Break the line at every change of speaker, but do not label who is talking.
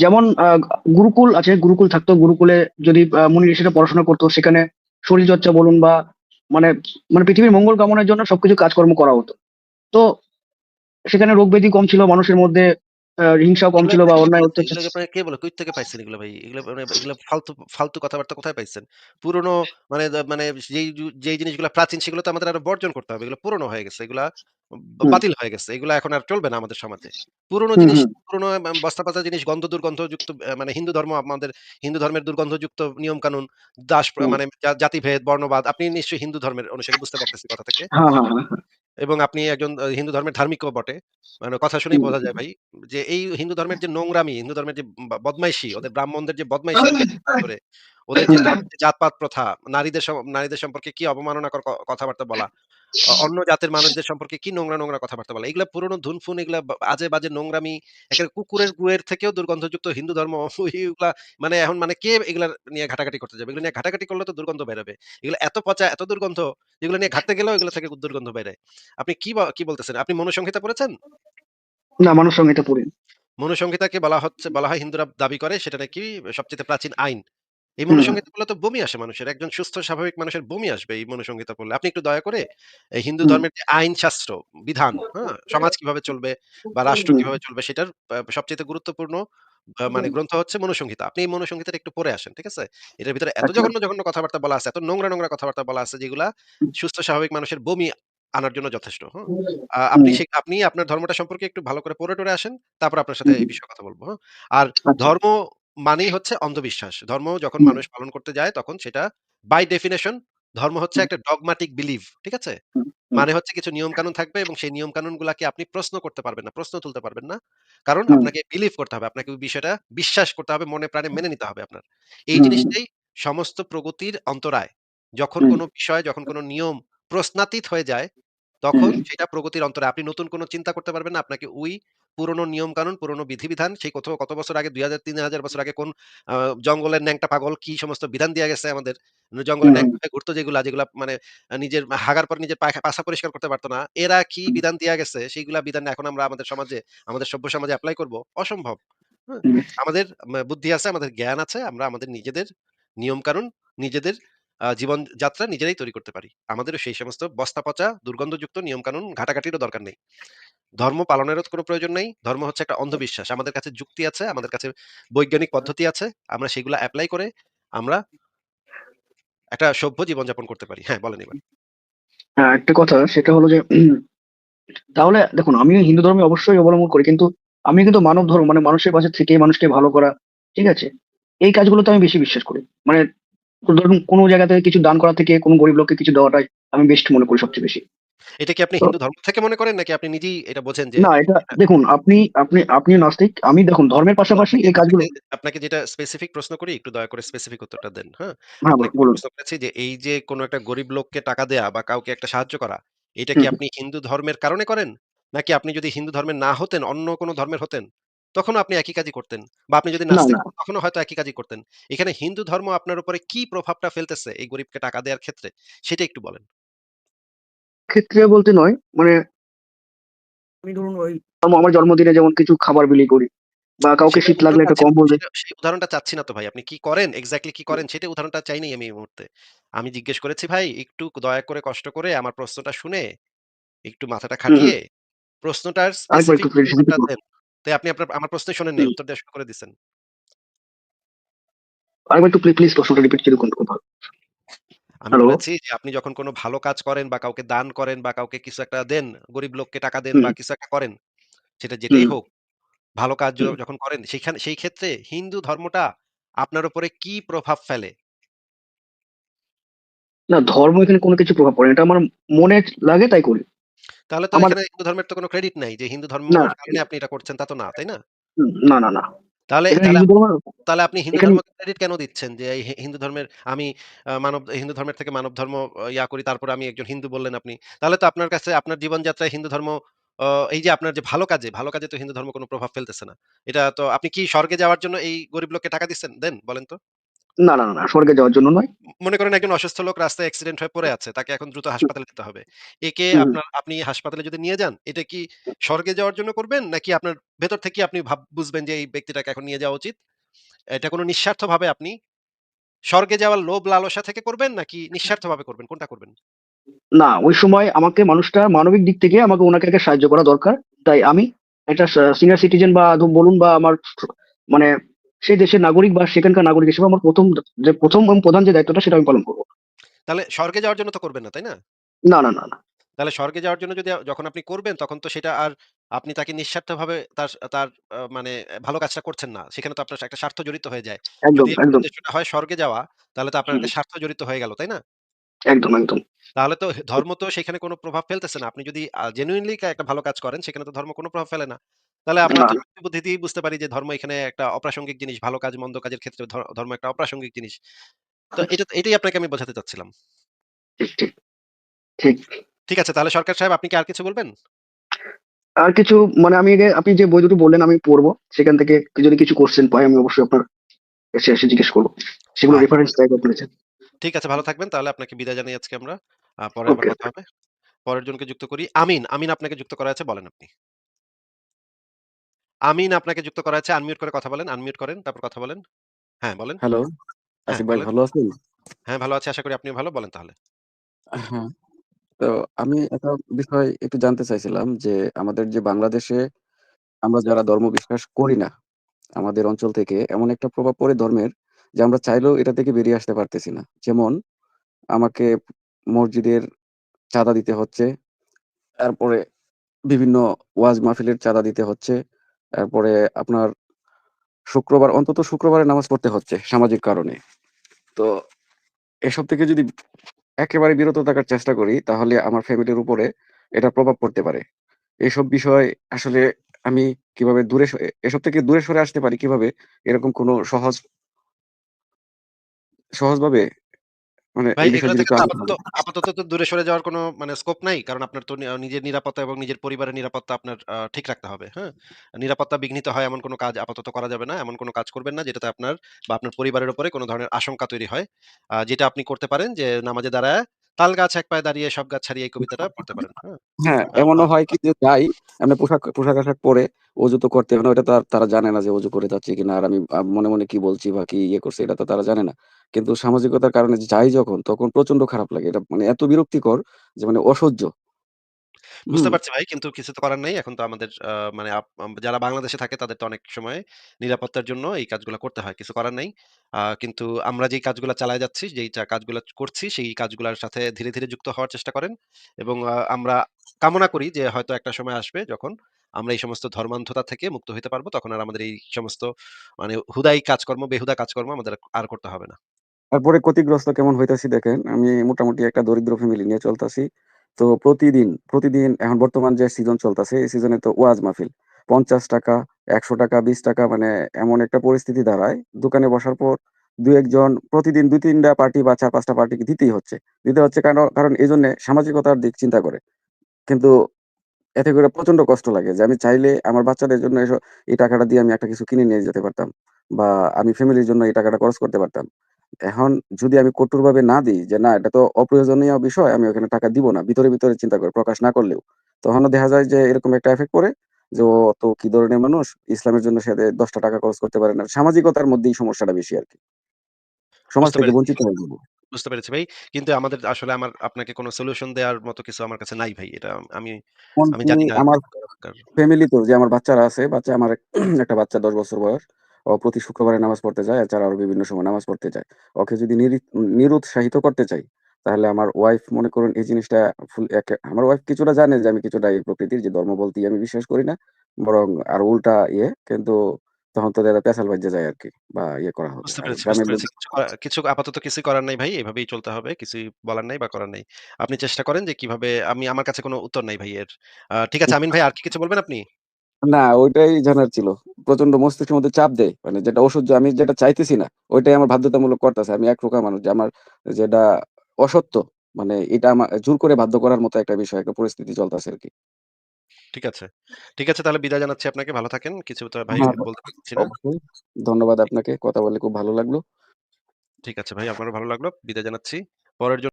যেমন গুরুকুল আছে, গুরুকুল থাকতো। গুরুকুলে যদি মুনি ঋষিরা পড়াশোনা করতো, সেখানে শরীরচর্চা বলুন বা মানে মানে পৃথিবীর মঙ্গল কামনার জন্য সবকিছু কাজকর্ম করা হতো। তো, সেখানে রোগ ব্যাধি কম ছিল, মানুষের মধ্যে হিংসাও কম ছিল বা অন্যায়? অত্যাচার
কে বলে? কই থেকে পাইছেন এগুলো ভাই? এগুলো মানে এগুলো ফালতু ফালতু কথাবার্তা কোথায় পাইছেন? পুরনো মানে মানে যেই যেই জিনিসগুলা প্রাচীন সেগুলো তো আমাদের আরও বর্জন করতে হবে। এগুলো পুরনো হয়ে গেছে। এগুলা বাতিল হয়ে গেছে। এগুলা এখন আর চলবে না আমাদের সমাজে। পুরনো জিনিস, পুরনো এম বস্তা-পচা জিনিস, গন্ধ দুর্গন্ধযুক্ত মানে হিন্দু ধর্ম আমাদের হিন্দু ধর্মের দুর্গন্ধযুক্ত নিয়ম-কানুন, দাস মানে জাতিভেদ, বর্ণবাদ। আপনি নিশ্চয়ই হিন্দু ধর্মের অনুসারে বুঝতে পারতেছি কথা থেকে। এবং আপনি একজন আ হিন্দু ধর্মের ধার্মিকও বটে। মানে কথা শুনেই বোঝা যায় ভাই যে এই হিন্দু ধর্মের যে নোংরামি, হিন্দু ধর্মের যে বা বদমাইশি, ওদের ব্রাহ্মণদের যে বদমাইশি করে, ওদের যে জাতপাত প্রথা, নারীদের সম নারীদের সম্পর্কে কি অবমাননাকর ক কথাবার্তা বলা, অন্য জাতের মানুষদের সম্পর্কে কি নোংরা, নোংরা কথাবার্তা বলা। এগুলা পুরনো ধুনফুন এগুলা আজে-বাজে নোংরামি, একেবারে কুকুরের গুয়ের থেকেও দুর্গন্ধযুক্ত হিন্দু ধর্ম এগুলা মানে এখন মানে কে এগুলা নিয়ে ঘাটাঘাটি করতে যাবে? এগুলো নিয়ে ঘাটাঘাটি করলে তো দুর্গন্ধ বেরোবে। এগুলো এত পচা, এত দুর্গন্ধ, যেগুলো নিয়ে ঘাটতে গেলেও এগুলো থেকে দুর্গন্ধ বের আপনি কি কি বলতেছেন? আপনি মনুসংহিতা পড়েছেন?
না মানুষ সংহিতা পড়ি
মনুসংহিতাকে বলা হচ্ছে বলা হয় হিন্দুরা দাবি করে সেটা নাকি সবচেয়ে প্রাচীন আইন। এই মনুসংহিতা পড়লে তো বমি আসে মানুষের। একজন সুস্থ স্বাভাবিক মানুষের বমি আসবে এই মনুসংহিতা পড়লে। আপনি একটু দয়া করে এই হিন্দু ধর্মের যে আইন শাস্ত্র, বিধান, হ্যাঁ? সমাজ কীভাবে চলবে বা রাষ্ট্র কীভাবে চলবে সেটার আ সবচাইতে গুরুত্বপূর্ণ মানে গ্রন্থ হচ্ছে মনুসংহিতা। আপনি এই মনুসংহিতাটা একটু পড়ে আসেন। ঠিক আছে? এটার ভিতরে এত
আচ্ছা
জঘন্য, জঘন্য কথাবার্তা বলা আছে, এত নোংরা, নোংরা কথাবার্তা বলা আছে যেগুলা সুস্থ স্বাভাবিক মানুষের বমি আনার জন্য যথেষ্ট। হুম? আ আপনি আপনি আপনার ধর্মটা সম্পর্কে একটু ভালো করে পড়ে টরে আসেন। তারপর আপনার সাথে এই বিষয়ে কথা বলব হ্যাঁ? আর
আচ্ছা
ধর্ম মানেই হচ্ছে অন্ধবিশ্বাস। ধর্ম যখন মানুষ পালন করতে যায় তখন সেটা বাই ডেফিনিশন ধর্ম হচ্ছে একটা ডগমাটিক বিলিভ। ঠিক আছে? মানে হচ্ছে কিছু নিয়ম-কানুন থাকবে এবং সেই নিয়ম-কানুনগুলাকে আপনি প্রশ্ন করতে পারবেন না, প্রশ্ন তুলতে পারবেন না। কারণ আপনাকে বিলিভ করতে হবে। আপনাকে বিষয়টা বিশ্বাস করতে হবে, মনে প্রাণে মেনে নিতে হবে আপনার। এই জিনিসটাই সমস্ত প্রগতির অন্তরায়। যখন কোনো বিষয়, যখন কোনো নিয়ম প্রশ্নাতীত হয়ে যায়, তখন সেটা প্রগতির অন্তরায়। আপনি নতুন কোনো চিন্তা করতে পারবেন না। আপনাকে ওই পুরনো নিয়ম-কানুন, পুরনো বিধিবিধান সেই কত, কত বছর আগে ২০০০ ৩০০০ বছর আগে কোন জঙ্গলের ন্যাংটা পাগল কি সমস্ত বিধান দিয়া গেছে আমাদের। জঙ্গলের
হুম হুম
ন্যাংটা ঘুরতো যেগুলা, যেগুলা মানে নিজের হাগার পর নিজের পাছা পরিষ্কার করতে পারতো না। এরা কি বিধান দিয়া গেছে সেইগুলা বিধান এখন আমরা আমাদের সমাজে, আমাদের সভ্য সমাজে এপ্লাই করব? অসম্ভব। আমাদের বুদ্ধি আছে, আমাদের জ্ঞান আছে। আমরা আমাদের নিজেদের নিয়ম-কানুন, নিজেদের আ জীবনযাত্রা নিজেরাই তৈরি করতে পারি। আমাদেরও সেই সমস্ত বস্তা-পচা, দুর্গন্ধযুক্ত নিয়ম-কানুন ঘাটাঘাটিরও দরকার নেই। ধর্ম পালনেরও কোনো প্রয়োজন নেই। ধর্ম হচ্ছে একটা অন্ধবিশ্বাস। আমাদের কাছে যুক্তি আছে, আমাদের কাছে বৈজ্ঞানিক পদ্ধতি আছে। আমরা সেগুলো অ্যাপ্লাই করে আমরা একটা সভ্য জীবনযাপন করতে পারি। হ্যাঁ, বলেন এবার।
হ্যাঁ একটা কথা সেটা হলো যে তাহলে দেখুন আমিও হিন্দু ধর্মে অবশ্যই অবলম্বন করি কিন্তু আমি কিন্তু মানব ধর্ম মানে মানুষের পাশে থেকে মানুষকে ভালো করা ঠিক আছে এই কাজগুলোতে আমি বেশি বিশ্বাস করি মানে ধরুন কোনো জায়গা থেকে কিছু দান করা থেকে কোনো গরিব লোককে কিছু দেওয়াটাই আমি বেস্ট মনে করি সবচেয়ে বেশি
এটা কি আপনি হিন্দু ধর্ম থেকে মনে করেন নাকি আপনি নিজেই এটা বোঝেন যে
না এটা
এটা
দেখুন আপনি আপনি আপনি নাস্তিক আমি দেখুন ধর্মের পাশাপাশি এই কাজগুলো
আপনাকে যেটা স্পেসিফিক প্রশ্ন করি একটু দয়া করে স্পেসিফিক উত্তরটা দেন। হ্যাঁ?
হ্যাঁ বলুন
প্রশ্ন করেছি যে এই যে কোনো একটা গরিব লোককে টাকা দেয়া বা কাউকে একটা সাহায্য করা, এটা কি। আপনি হিন্দু ধর্মের কারণে করেন? নাকি আপনি যদি হিন্দু ধর্মের না হতেন, অন্য কোনো ধর্মের হতেন, তখনও আপনি একই কাজই করতেন? বা আপনি যদি নাস্তিক হন তখনও হয়তো একই কাজই করতেন। এখানে হিন্দু ধর্ম আপনার উপরে কি প্রভাবটা ফেলতেছে এই গরিবকে টাকা দেওয়ার ক্ষেত্রে? সেটা একটু বলেন।
ক্ষেত্রে বলতে নয় মানে আমি ধরুন ওই আমার জন্মদিনে যেমন কিছু খাবার বিলি করি বা কাউকে শীত লাগলে
উদাহরণটা
একটা
চাচ্ছি না।
কম্বল দিই
সেই উদাহরণটা চাচ্ছি না তো ভাই। আপনি কি করেন? এক্স্যাক্টলি কি করেন? সেটা উদাহরণটা চাই নাই আমি এই মুহূর্তে। আমি জিজ্ঞেস করেছি ভাই একটু দয়া করে কষ্ট করে আমার প্রশ্নটা শুনে, একটু মাথাটা খাটিয়ে প্রশ্নটার তাই আপনি আপনার আমার প্রশ্নই শোনেন নাই। উত্তর দেওয়া শুরু করে দিছেন।
আরেকবার একটু প্লিজ প্রশ্নটা রিপিট করে করুন কথা
আমি বলেছি যে আপনি যখন কোনো ভালো কাজ করেন বা কাউকে দান করেন বা কাউকে কিছু একটা দেন, গরিব লোককে টাকা দেন বা কিছু একটা করেন, সেটা যেটাই হোক, ভালো কাজ যখন করেন সেখানে সেই ক্ষেত্রে হিন্দু ধর্মটা আপনার উপরে কি প্রভাব ফেলে?
না ধর্ম এখানে কোনো কিছু প্রভাব পড়ে না। এটা আমার মনে লাগে তাই করি।
তাহলে তো এখানে হিন্দু ধর্মের তো কোনো ক্রেডিট নাই যে হিন্দু ধর্মের কারণে আপনি এটা করছেন তা তো না, তাই না?
না, না, না।
তাহলে তাহলে আপনি হিন্দু ধর্মকে ক্রেডিট কেন দিচ্ছেন? যে এই হিন্দু ধর্মের আমি মানব হিন্দু ধর্মের থেকে মানব ধর্ম ইয়া করি তারপরে আমি একজন হিন্দু বললেন আপনি। তাহলে তো আপনার কাছে আপনার জীবনযাত্রায় হিন্দু ধর্ম এই যে আপনার যে ভালো কাজে, ভালো কাজে তো হিন্দু ধর্ম কোনো প্রভাব ফেলতেছে না। এটা তো আপনি কি স্বর্গে যাওয়ার জন্য এই গরিব লোককে টাকা দিচ্ছেন দেন বলেন তো?
না, না, না, স্বর্গে যাওয়ার জন্য নয়।
মনে করেন একজন অসুস্থ লোক রাস্তায় অ্যাক্সিডেন্ট হয়ে পড়ে আছে। তাকে এখন দ্রুত হাসপাতালে নিতে হবে। একে। আপনার আপনি হাসপাতালে যদি নিয়ে যান, এটা কি স্বর্গে যাওয়ার জন্য করবেন? নাকি আপনার ভেতর থেকেই আপনি ভাব বুঝবেন যে এই ব্যক্তিটাকে এখন নিয়ে যাওয়া উচিত? এটা কোনো নিঃস্বার্থভাবে আপনি স্বর্গে যাওয়ার লোভ লালসা থেকে করবেন নাকি নিঃস্বার্থভাবে করবেন? কোনটা করবেন?
না, ওই সময় আমাকে মানুষটা মানবিক দিক থেকে আমাকে ওনাকে আগে সাহায্য করা দরকার। তাই আমি একটা সিনিয়র সিটিজেন বা বলুন বা আমার মানে সেই দেশের নাগরিক বা সেখানকার নাগরিক হিসেবে আমার ১ম দ যে ১ম এবং প্রধান যে দায়িত্বটা সেটা আমি পালন করব।
তাহলে স্বর্গে যাওয়ার জন্য তো করবেন না, তাই না?
না, না, না, না।
তাহলে স্বর্গে যাওয়ার জন্য যদি যখন আপনি করবেন তখন তো সেটা আর আপনি তাকে নিঃস্বার্থভাবে তার তার মানে ভালো কাজটা করছেন না। সেখানে তো আপনার একটা স্বার্থ জড়িত হয়ে যায়। যদি হয় স্বর্গে যাওয়া, তাহলে তো আপনার একটা স্বার্থ জড়িত হয়ে গেল, তাই না?
একদম, একদম।
তাহলে তো ধর্ম তো সেখানে কোনো প্রভাব ফেলতেছে না। আপনি যদি জেনুইনলি একটা ভালো কাজ করেন, সেখানে তো ধর্ম কোনো প্রভাব ফেলে না। তাহলে আমরা
না,
যুক্তি বুদ্ধি দিয়েই বুঝতে পারি যে ধর্ম এখানে একটা অপ্রাসঙ্গিক জিনিস। ভালো কাজ মন্দ কাজের ক্ষেত্রে ধ ধর্ম একটা অপ্রাসঙ্গিক জিনিস। তো এটা এটাই আপনাকে আমি বোঝাতে চাচ্ছিলাম।
ঠিক, ঠিক, ঠিক।
ঠিক আছে তাহলে সরকার সাহেব আপনি কি আর কিছু বলবেন?
আর কিছু মানে আমি আগে আপনি যে বই দুটো বললেন আমি পড়ব। সেখান থেকে যদি কিছু কোয়েশ্চেন পাই আমি অবশ্যই আপনার কাছে এসে জিজ্ঞেস করব। সেগুলো
আচ্ছা।
রেফারেন্স চাইব আপনার কাছে।
ঠিক আছে ভালো থাকবেন। তাহলে আপনাকে বিদায় জানাই আজকে আমরা। আ পরে আবার
ওকে,
কথা
ওকে।
হবে। পরের জনকে যুক্ত করি। আমিন, আমিন আপনাকে যুক্ত করা আছে বলেন আপনি। আমিন আপনাকে যুক্ত করা আছে। আনমিউট করে কথা বলেন। আনমিউট করেন, তারপর কথা বলেন। হ্যাঁ, বলেন।
হ্যালো,
হ্যাঁ,
আসিফ ভাই। ভালো আছেন?
হ্যাঁ, ভালো আছি। আশা করি আপনিও ভালো। বলেন তাহলে।
হ্যাঁ, তো আমি একটা বিষয় একটু জানতে চাইছিলাম যে, আমাদের যে বাংলাদেশে আমরা যারা ধর্ম বিশ্বাস করি না, আমাদের অঞ্চল থেকে এমন একটা প্রভাব পড়ে ধর্মের যে আমরা চাইলেও এটা থেকে বেরিয়ে আসতে পারতেছি না। যেমন আমাকে মসজিদের চাঁদা দিতে হচ্ছে। তারপরে বিভিন্ন ওয়াজ মাহফিলের চাঁদা দিতে হচ্ছে। তারপরে আপনার শুক্রবার অন্তত শুক্রবারে নামাজ পড়তে হচ্ছে সামাজিক কারণে। তো এসব থেকে যদি একেবারে বিরত থাকার চেষ্টা করি, তাহলে আমার ফ্যামিলির উপরে এটা প্রভাব পড়তে পারে। এসব বিষয় আসলে আমি কীভাবে দূরে এসব থেকে দূরে সরে আসতে পারি কীভাবে? এরকম কোনো সহজ সহজভাবে মানে
ভাই
এই বিষয়ে
এগুলা
যদি
থেকে তো আপাতত আপাতত তো দূরে সরে যাওয়ার কোনো মানে স্কোপ নাই। কারণ আপনার তো নি নিজের নিরাপত্তা এবং নিজের পরিবারের নিরাপত্তা আপনার ঠিক রাখতে হবে। হ্যাঁ? নিরাপত্তা বিঘ্নিত হয় এমন কোনো কাজ আপাতত করা যাবে না। এমন কোনো কাজ করবেন না যেটাতে আপনার বা আপনার পরিবারের উপরে কোনো ধরনের আশঙ্কা তৈরি হয়। যেটা আপনি করতে পারেন যে নামাজে দাঁড়ায়া তাল গাছ এক পায়ে দাঁড়িয়ে সব গাছ ছাড়িয়ে এই কবিতাটা পড়তে পারেন। হ্যাঁ?
হ্যাঁ, এমনও হয় কি যে যাই, এমনি পোশাক পোশাক-আশাক পরে অজু তো করতে হবে না। ওটা তো আর তারা জানে না যে অজু করে যাচ্ছে কিনা। আর আমি মনে, মনে কি বলছি বা কি ইয়ে করছি এটা তো তারা জানে না। কিন্তু সামাজিকতার কারণে যাই যখন তখন প্রচণ্ড খারাপ লাগে। এটা মানে এত বিরক্তিকর যে মানে অসহ্য।
বুঝতে? পারছি ভাই। কিন্তু কিছু তো করার নাই। এখন তো আমাদের মানে যারা বাংলাদেশে থাকে তাদের তো অনেক সময় নিরাপত্তার জন্য এই কাজগুলা করতে হয়। কিছু করার নাই। কিন্তু আমরা যেই কাজগুলা চালায় যাচ্ছি, যেই কাজগুলা করছি, সেই কাজগুলার সাথে ধীরে, ধীরে যুক্ত হওয়ার চেষ্টা করেন। এবং আমরা কামনা করি যে হয়তো একটা সময় আসবে যখন আমরা এই সমস্ত ধর্মান্ধতা থেকে মুক্ত হইতে পারব। তখন আর আমাদের এই সমস্ত মানে হুদাই কাজকর্ম, বেহুদা কাজকর্ম আমাদের আর করতে হবে না।
তারপরে ক্ষতিগ্রস্ত কেমন হইতাছি দেখেন, আমি মোটামুটি একটা দরিদ্র ফ্যামিলি নিয়ে চলতাছি। তো প্রতিদিন, প্রতিদিন এখন বর্তমান যে সিজন চলতেছে এই সিজনে তো ওয়াজ মাহফিল। ৳৫০, ৳১০০, ৳২০ মানে এমন একটা পরিস্থিতি দাঁড়ায়, দোকানে বসার পর দু একজন প্রতিদিন দুই তিনটা পার্টি বা ৪-৫ টা পার্টিকে দিতেই হচ্ছে। দিতে হচ্ছে কারণ কারণ এই জন্য সামাজিকতার দিক চিন্তা করে। কিন্তু এতে করে প্রচণ্ড কষ্ট লাগে যে আমি চাইলে আমার বাচ্চাদের জন্য এই টাকাটা দিয়ে আমি একটা কিছু কিনে নিয়ে যেতে পারতাম। বা আমি ফ্যামিলির জন্য এই টাকাটা খরচ করতে পারতাম। এখন যদি আমি কঠোরভাবে না দিই যে না এটা তো অপ্রয়োজনীয় বিষয়, আমি ওখানে টাকা দিব না। ভিতরে, ভিতরে চিন্তা করে প্রকাশ না করলেও। তখনও দেখা যায় যে এরকম একটা ইফেক্ট পড়ে যে ও তো কি ধরনের মানুষ, ইসলামের জন্য সে দে ৳১০ খরচ করতে পারে না। সামাজিকতার মধ্যেই সমস্যাটা বেশি আরকি। সমাজ
বুঝতে
থেকে বঞ্চিত হয়ে যাব।
বুঝতে পেরেছি ভাই। কিন্তু আমাদের আসলে আমার আপনাকে কোনো সলিউশন দেওয়ার মতো কিছু আমার কাছে নাই ভাই। এটা আমি আমি জানি না
আমার
কি দরকার।
ফ্যামিলিতেও যে আমার বাচ্চারা আছে, বাচ্চা আমার একটা বাচ্চা ১০ বছর বয়স। ও প্রতি শুক্রবারে নামাজ পড়তে যায়। এছাড়া আরও বিভিন্ন সময় নামাজ পড়তে যায়। ওকে যদি নিরুৎসাহিত করতে চাই, তাহলে আমার ওয়াইফ মনে করুন এই জিনিসটা ফুল আমার ওয়াইফ কিছুটা জানে যে আমি কিছুটা এই প্রকৃতির যে ধর্ম বলতেই আমি বিশ্বাস করি না। বরং আরও উল্টা ইয়ে। কিন্তু তখন তো এরা পেঁচাল বাইজ্ঞা যায় আরকি। বা ইয়ে করা হবে। আর।
কিছু কিছু আপাতত কিছুই করার নাই ভাই। এভাবেই চলতে হবে। কিছু বলার নাই বা করার নাই। আপনি চেষ্টা করেন যে কীভাবে আমি আমার কাছে কোনো উত্তর নাই ভাই এর। ঠিক আছে আমিন ভাই আর কি কিছু বলবেন আপনি?
না, ওইটাই জানার ছিল। প্রচণ্ড মস্তিষ্কের মধ্যে চাপ দেয়। মানে যেটা অসহ্য আমি যেটা চাইতেছি না, ওইটাই আমার বাধ্যতামূলক করতেছে। আমি একরোখা মানুষ যে আমার যেটা অসত্য, মানে এটা আমার জোর করে বাধ্য করার মতো একটা বিষয়, একটা পরিস্থিতি চলতেছে আরকি।
ঠিক আছে। ঠিক আছে তাহলে বিদায় জানাচ্ছি আপনাকে। ভালো থাকেন। কিছু তো ভাই বলতে পারছি না।
অবশ্যই। ধন্যবাদ আপনাকে। কথা বলে খুব ভালো লাগল।
ঠিক আছে ভাই, আমারও ভালো লাগল। বিদায় জানাচ্ছি। পরের জন